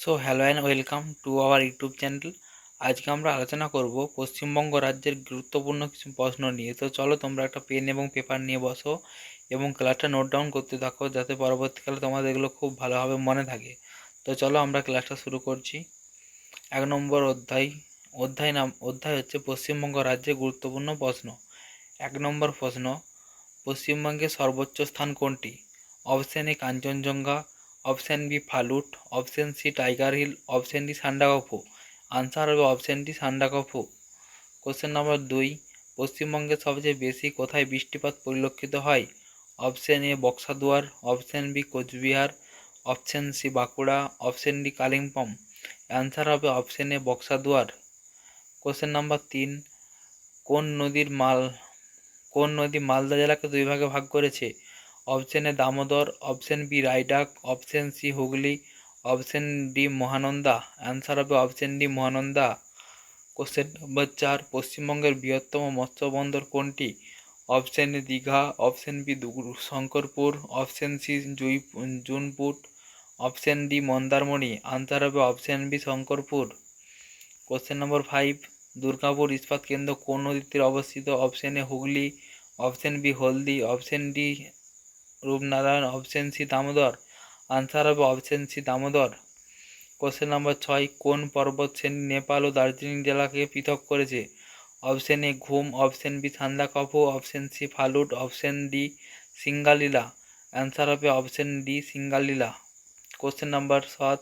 So hello and welcome to our YouTube channel আজকে আমরা আলোচনা করব পশ্চিমবঙ্গ রাজ্যের গুরুত্বপূর্ণ কিছু প্রশ্ন নিয়ে। তো চলো তোমরা একটা পেন এবং পেপার নিয়ে বসো এবং ক্লাসটা নোট ডাউন করতে থাকো যাতে পরবর্তীকালে তোমাদের এগুলো খুব ভালোভাবে মনে থাকে। তো চলো আমরা ক্লাসটা শুরু করছি। এক নম্বর অধ্যায় অধ্যায় নাম, অধ্যায় হচ্ছে পশ্চিমবঙ্গ রাজ্যের গুরুত্বপূর্ণ প্রশ্ন। এক নম্বর প্রশ্ন, পশ্চিমবঙ্গের সর্বোচ্চ স্থান কোনটি? Option A Kanchenjunga. Option B Phalut, option C Tiger Hill, option D Sandakphu answer হবে option D Sandakphu question number দুই, পশ্চিমবঙ্গে সবচেয়ে বেশি কোথায় বৃষ্টিপাত পরিলক্ষিত হয়? Option A Buxaduar option B Coochbehar option C Bankura option D Kalimpong. Answer হবে option A Buxaduar. Question number তিন, কোন নদীর মাল, কোন নদী মালদা জেলাকে দুই ভাগে ভাগ করেছে? Option A Damodar, option B Raidak, option C Hooghly, option D Mahananda. Answer হবে option D Mahananda. Question number চার, পশ্চিমবঙ্গের বৃহত্তম মৎস্য বন্দর কোনটি? Option A Digha, option B Shankarpur, option C Jui Junput, option D Mandarmani. Answer হবে option B Shankarpur. Question number five, Durgapur ইস্পাত কেন্দ্র কোন নদীর তীরে অবস্থিত? Option A Hooghly, option B Haldi, option D Rupnarayan option C Damodar answer হবে option C Damodar. Question number ছয়, কোন পর্বত শ্রেণি নেপাল ও দার্জিলিং জেলাকে পৃথক করেছে? Option A Ghum option B Sandakphu option C Phalut option D Singalila. Answer হবে option D Singalila. Question number সাত,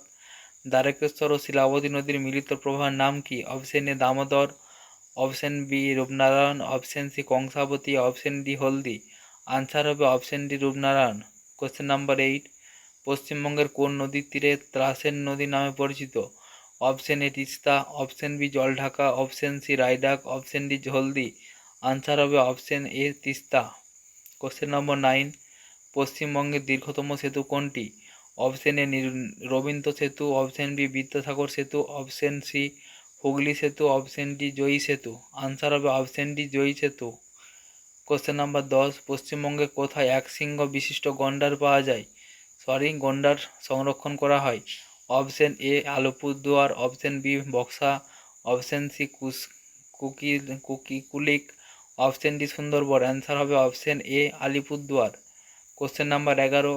দ্বারকেশ্বর ও শিলাবতী নদীর মিলিত প্রবাহের নাম কি? Option A Damodar option B Rupnarayan option C Kangsabati option D Haldi. Answer হবে option D Rupnarayan question number eight পশ্চিমবঙ্গের কোন নদীর তীরে ত্রাসেন নদী নামে পরিচিত? Option A Teesta option B Jaldhaka option C Raidak option D Haldi answer হবে option A Teesta. Question number nine পশ্চিমবঙ্গের দীর্ঘতম সেতু কোনটি? অপশান এ রবীন্দ্র সেতু অপশান বি বিদ্যাসাগর সেতু অপশান সি হুগলি সেতু অপশান ডি জয়ী সেতু। আনসার হবে অপশান ডি জয়ী সেতু। কোশ্চেন নাম্বার দশ, পশ্চিমবঙ্গে কোথায় এক সিংহ বিশিষ্ট গন্ডার পাওয়া যায়? সরি গন্ডার সংরক্ষণ করা হয়। Option A Alipurduar. Option B Buxa. Option C কুস কুকি cookie Kulik option D Sundarban. Answer হবে option A Alipurduar. Question number এগারো,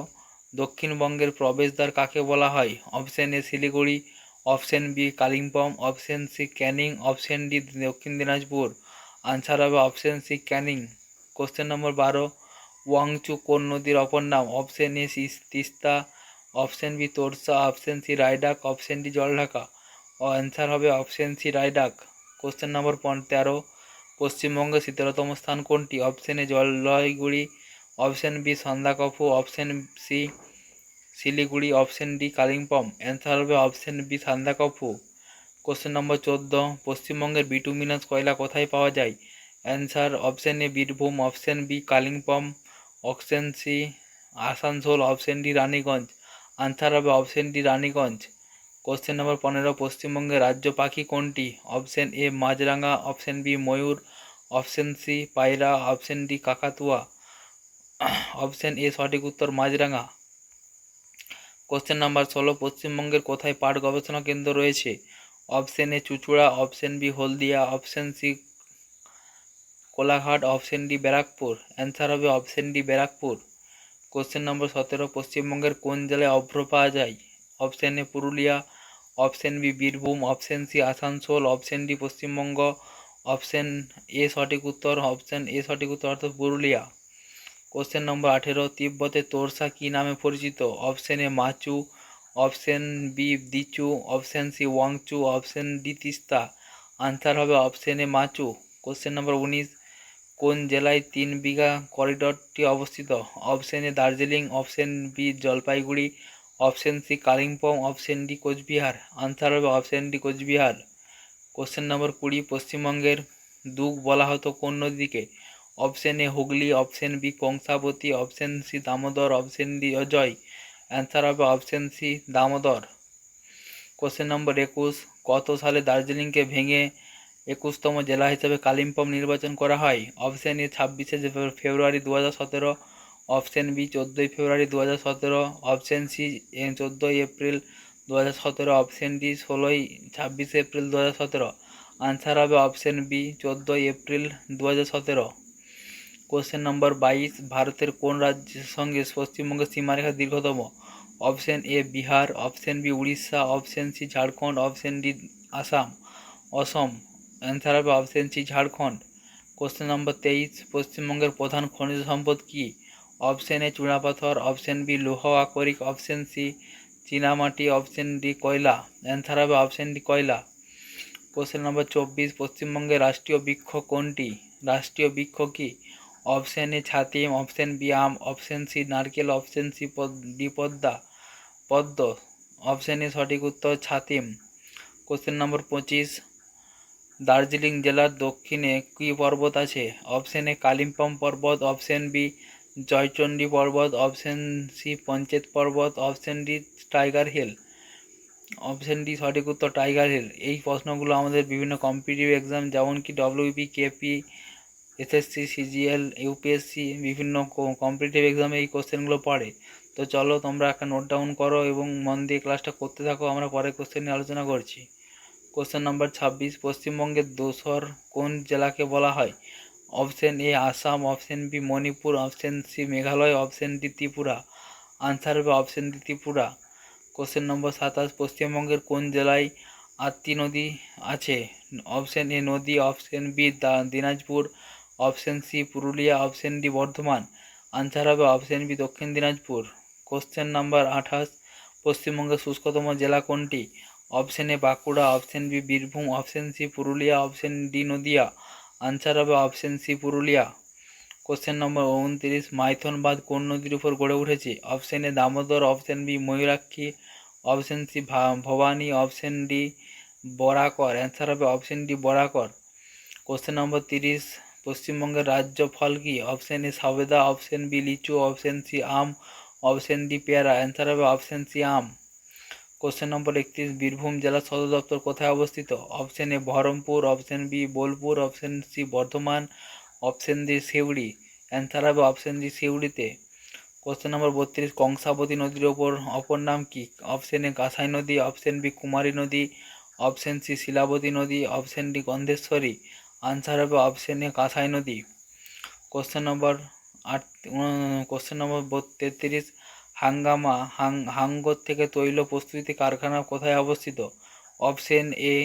দক্ষিণবঙ্গের প্রবেশদ্বার কাকে বলা হয়? Option A Siliguri. Option B Kalimpong. Option C Canning. Option D Dakshin Dinajpur. Answer হবে option C Canning. Question number বারো ওয়াংচু কোন নদীর অপর নাম? Option A Teesta option B Torsa option C Raidak option D Jaldhaka. Answer হবে option C Raidak. Question number তেরো, পশ্চিমবঙ্গের শীতলতম স্থান কোনটি? Option A Jalpaiguri option B Sandakphu option C Siliguri option D Kalimpong. Answer হবে option B Sandakphu. Question number চোদ্দ, পশ্চিমবঙ্গের bituminous কয়লা কোথায় পাওয়া যায়? Answer option A Birbhum option B Kalimpong option C Asansol option D Raniganj answer হবে option D Raniganj question number পনেরো, পশ্চিমবঙ্গের রাজ্য পাখি কোনটি? অপশান এ মাছরাঙা অপশান বি ময়ূর অপশান সি পায়রা অপশান ডি কাকাতুয়া অপশান এ সঠিক উত্তর মাছরাঙা কোশ্চেন নাম্বার ষোলো, পশ্চিমবঙ্গের কোথায় পাট গবেষণা কেন্দ্র রয়েছে? Option A Chuchura option B Haldia option C Kolaghat option D Barrackpore. Answer হবে option D Barrackpore. Question number সতেরো, পশ্চিমবঙ্গের কোন জেলায় অভ্র পাওয়া যায়? Option A Purulia, option B Birbhum, option C Asansol, option D Paschimbanga, option A সঠিক উত্তর, অপশান এ সঠিক উত্তর অর্থাৎ পুরুলিয়া। কোশ্চেন নম্বর আঠেরো তিব্বতের তোরসা কী নামে পরিচিত? Option A Machu, option B Dichu, option C Wangchu, option D Teesta. Answer হবে option A Machu. Question number উনিশ কোন জেলায় তিন বিঘা করিডরটি অবস্থিত? Option A Darjeeling, option B Jalpaiguri, option C Kalimpong, option D Coochbehar. Answer হবে option D Coochbehar. Question number কুড়ি, পশ্চিমবঙ্গের দুগ বলা হতো কোন নদীকে? Option A Hooghly, option B Kangsabati, option C Damodar, option D Ajay. Answer হবে option C Damodar. Question number একুশ, কত সালে দার্জিলিংকে ভেঙে একুশতম জেলা হিসেবে কালিম্পং নির্বাচন করা হয়। অপশান এ ছাব্বিশে ফেব্রুয়ারি দু হাজার সতেরো, অপশান বি চোদ্দোই ফেব্রুয়ারি দু হাজার সতেরো, অপশান সি চোদ্দোই এপ্রিল দু হাজার সতেরো, অপশন ডি ষোলোই ছাব্বিশে এপ্রিল দু হাজার সতেরো। আনসার হবে অপশন বি চোদ্দোই এপ্রিল দু হাজার সতেরো। কোশ্চেন নম্বর বাইশ, ভারতের কোন রাজ্যের সঙ্গে পশ্চিমবঙ্গের সীমারেখা দীর্ঘতম? Option A Bihar, option B Orissa, option C Jharkhand, option D Assam. Asom. Answer হবে option C, Jharkhand. Question number তেইশ, পশ্চিমবঙ্গের প্রধান খনিজ সম্পদ কী? অপশন এ চুনাপাথর অপশন বি লৌহ আকরিক অপশন সি চীনামাটি অপশন ডি কয়লা। অ্যান্সার হবে অপশন ডি কয়লা। কোশ্চেন নম্বর চব্বিশ, পশ্চিমবঙ্গের রাষ্ট্রীয় বৃক্ষ কোনটি? রাষ্ট্রীয় বৃক্ষ কি? অপশন এ ছাতিম অপশন বি আম অপশন সি নারকেল অপশন সি ডি, পদ্মা, পদ্ম। অপশন এ সঠিক উত্তর, ছাতিম। কোশ্চেন নম্বর পঁচিশ দার্জিলিং জেলার দক্ষিণে কী পর্বত আছে? অপশন এ কালিম্পং পর্বত, অপশন বি জয়চণ্ডী পর্বত, অপশন সি পঞ্চেত পর্বত, option D tiger hill. Option D সঠিক উত্তর টাইগার হিল। এই প্রশ্নগুলো আমাদের বিভিন্ন কম্পিটিটিভ এক্সাম যেমন কি WB KP SSC CGL UPSC বিভিন্ন কম্পিটিটিভ এক্সামে এই কোশ্চেনগুলো পড়ে। তো চলো তোমরা একটা নোট ডাউন করো এবং মন দিয়ে ক্লাসটা করতে থাকো, আমরা পরে কোশ্চেন নিয়ে আলোচনা করছি। কোশ্চেন নাম্বার ছাব্বিশ, পশ্চিমবঙ্গের দোসর কোন জেলাকে বলা হয়? Option A Assam option B Manipur option C Meghalaya option D Tripura answer হবে option D Tripura question number সাতাশ, পশ্চিমবঙ্গের কোন জেলায় আত্মি নদী আছে? অপশন এ নদী option B Dinajpur option C Purulia option D Bardhaman. Answer হবে option B Dakshin Dinajpur. Question number আঠাশ, পশ্চিমবঙ্গের শুষ্কতম জেলা কোনটি? Option A Bankura, option B Birbhum, option C Purulia, option D Nadia. Answer হবে option C Purulia. Question number উনত্রিশ মাইথন বাঁধ কোন নদীর উপর গড়ে উঠেছে? Option A Damodar option B Mayurakshi option C Bhabani option D Barakar. Answer হবে option D Barakar. Question number তিরিশ, পশ্চিমবঙ্গের রাজ্য ফল কি? অপশন এ সবেদা অপশন বি লিচু অপশন সি আম অপশন ডি পেয়ারা। অ্যান্সার হবে অপশন সি আম। কোশ্চেন নম্বর একত্রিশ, বীরভূম জেলার সদর দপ্তর কোথায় অবস্থিত? Option A Baharampur option B Bolpur option C Bardhaman option D Suri answer হবে অপশন ডি সিউড়িতে কোশ্চেন নম্বর বত্রিশ, কংসাবতী নদীর ওপর, অপর নাম কি? অপশন এ কাঁসাই নদী অপশন বি কুমারী নদী অপশন সি শিলাবতী নদী অপশন ডি গন্ধেশ্বরী। আনসার হবে অপশন এ কাঁসাই নদী। কোশ্চেন নম্বর আট কোশ্চেন নম্বর তেত্রিশ হাঙ্গামা, হাং, হাঙ্গর থেকে তৈল প্রস্তুতি কারখানা কোথায় অবস্থিত? Option A,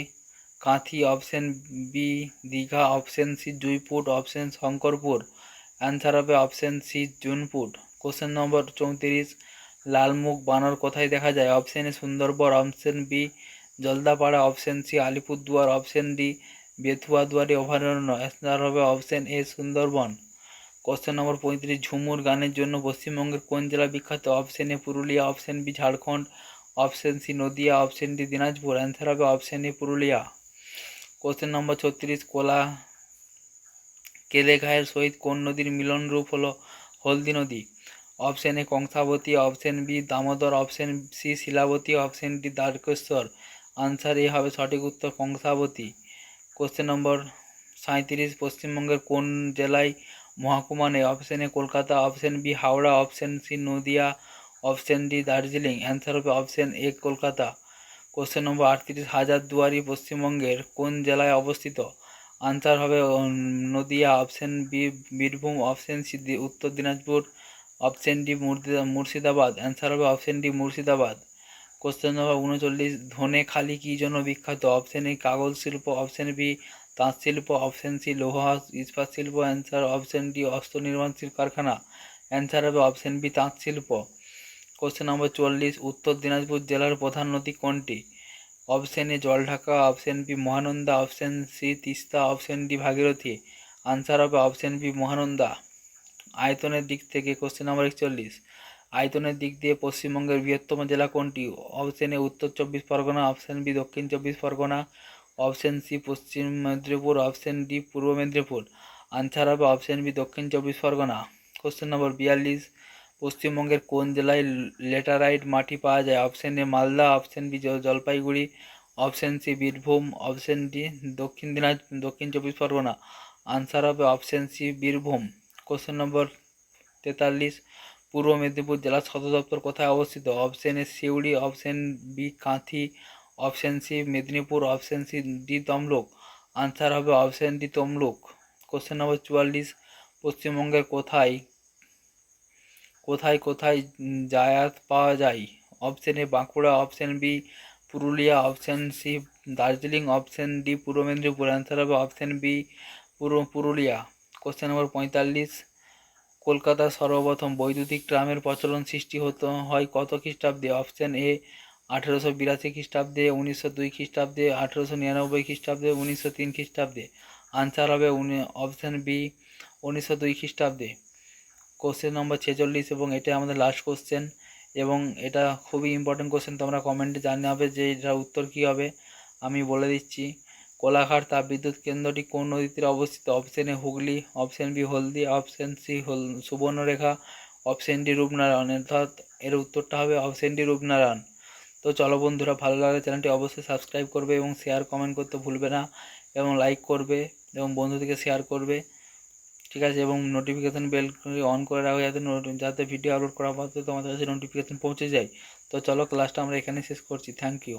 Kanthi, option B, Digha, option C, Junput, option Shankarpur. Answer হবে option C, Junput. Question number চৌত্রিশ, লালমুখ, বানর কোথায় দেখা যায়? Option A, Sundarban, option B, Jaldapara, option C, Alipurduar, option D Bethuadahari অভয়ারণ্য। অ্যান্সার হবে option A, Sundarban. Question number পঁয়ত্রিশ, ঝুমুর গানের জন্য পশ্চিমবঙ্গের কোন জেলা বিখ্যাত? Option A Purulia option B Jharkhand option C Nadia option D Dinajpur answer হবে option A Purulia. Question number ছত্রিশ, কোলা কেলেঘায়ের সহিত কোন নদীর মিলন রূপ হলো? হলদি নদী option A Kangsabati option B Damodar option C Shilabati option D Dwarakeswar. Answer A হবে সঠিক উত্তর কংসাবতী। কোশ্চেন নম্বর সাঁত্রিশ পশ্চিমবঙ্গের কোন জেলায় মহাকুমা নেই। Option A Kolkata option B Howrah option C Nadia option D Darjeeling. Answer হবে option A Kolkata. Question number আটত্রিশ হাজারদুয়ারি পশ্চিমবঙ্গের কোন জেলায় অবস্থিত? আনসার হবে Nadia option B Birbhum option C Uttar Dinajpur option D Murshidabad. Answer হবে option D Murshidabad. Question number উনচল্লিশ ধনে খালি কী জন্য বিখ্যাত? অপশন এ কাগজ শিল্প অপশন বি তাঁত শিল্প অপশন সি লৌহ ইস্পাত শিল্প অ্যান্সার অপশন ডি অস্ত্র নির্মাণ কারখানা, অ্যান্সার হবে অপশন বি তাঁত শিল্প কোশ্চেন নম্বর চল্লিশ, উত্তর দিনাজপুর জেলার প্রধান নদী কোনটি? Option A Jaldhaka, option B Mahananda, option C Teesta, option D Bhagirathi. Answer হবে অপশন বি মহানন্দা। আয়তনের দিক থেকে কোশ্চেন নম্বর একচল্লিশ, আয়তনের দিক দিয়ে পশ্চিমবঙ্গের বৃহত্তম জেলা কোনটি? অপশন এ উত্তর চব্বিশ Pargana, option B Dakshin Chabbish Pargana option C পশ্চিম Medinipur, option D Purba Medinipur. Answer হবে option B, Dakshin Chabbish Pargana. Question number বিয়াল্লিশ, পশ্চিমবঙ্গের কোন জেলায় লেটারাইট মাটি পাওয়া যায়? Option A Malda option B Jalpaiguri option C Birbhum option D Dakshin Dinaj Dakshin Chabbish Pargana. Answer হবে option C Birbhum. Question number তেতাল্লিশ, পূর্ব মেদিনীপুর জেলা সদর দপ্তর কোথায় অবস্থিত? Option A Suri option B Kanthi option C Medinipur option C D Tamluk answer হবে option D Tamluk question number চুয়াল্লিশ, পশ্চিমবঙ্গের কোথায় কোথায় কোথায় জায়াত পাওয়া যায়? Option A Bankura option B Purulia option C Darjeeling option D Purba Medinipur. Answer হবে অপশন বি পুরো পুরুলিয়া. কোশ্চেন নম্বর পঁয়তাল্লিশ কলকাতার সর্বপ্রথম বৈদ্যুতিক ট্রামের প্রচলন সৃষ্টি হতে হয় কত খ্রিস্টাব্দে? অপশন এ আঠেরোশো বিরাশি খ্রিস্টাব্দে, উনিশশো দুই খ্রিস্টাব্দে, আঠেরোশো নিরানব্বই খ্রিস্টাব্দে, উনিশশো তিন খ্রিস্টাব্দে। আনসার হবে অপশন বি উনিশশো দুই খ্রিস্টাব্দে। কোশ্চেন নম্বর ছেচল্লিশ এবং এটা আমাদের লাস্ট কোশ্চেন এবং এটা খুবই ইম্পর্টেন্ট কোশ্চেন তোমরা কমেন্টে জানাবে যে এটার উত্তর কী হবে। আমি বলে দিচ্ছি, কোলাঘাট তাপবিদ্যুৎ কেন্দ্রটি কোন নদীতে অবস্থিত? Option A Hooghly option B Haldi option C হল, সুবর্ণরেখা অপশন ডি রূপনারায়ণ। অর্থাৎ এর উত্তরটা হবে অপশন ডি রূপনারায়ণ। তো চলো বন্ধুরা, ভালো লাগলে চ্যানেলটি অবশ্যই সাবস্ক্রাইব করবে এবং শেয়ার কমেন্ট করতে ভুলবে না এবং লাইক করবে এবং বন্ধুদেরকে শেয়ার করবে, ঠিক আছে? এবং নোটিফিকেশান বেল অন করে রাখো যাতে যাতে ভিডিও আপলোড করা পর তোমাদের কাছে নোটিফিকেশান পৌঁছে যায়। তো চলো ক্লাসটা আমরা এখানে শেষ করছি। Thank you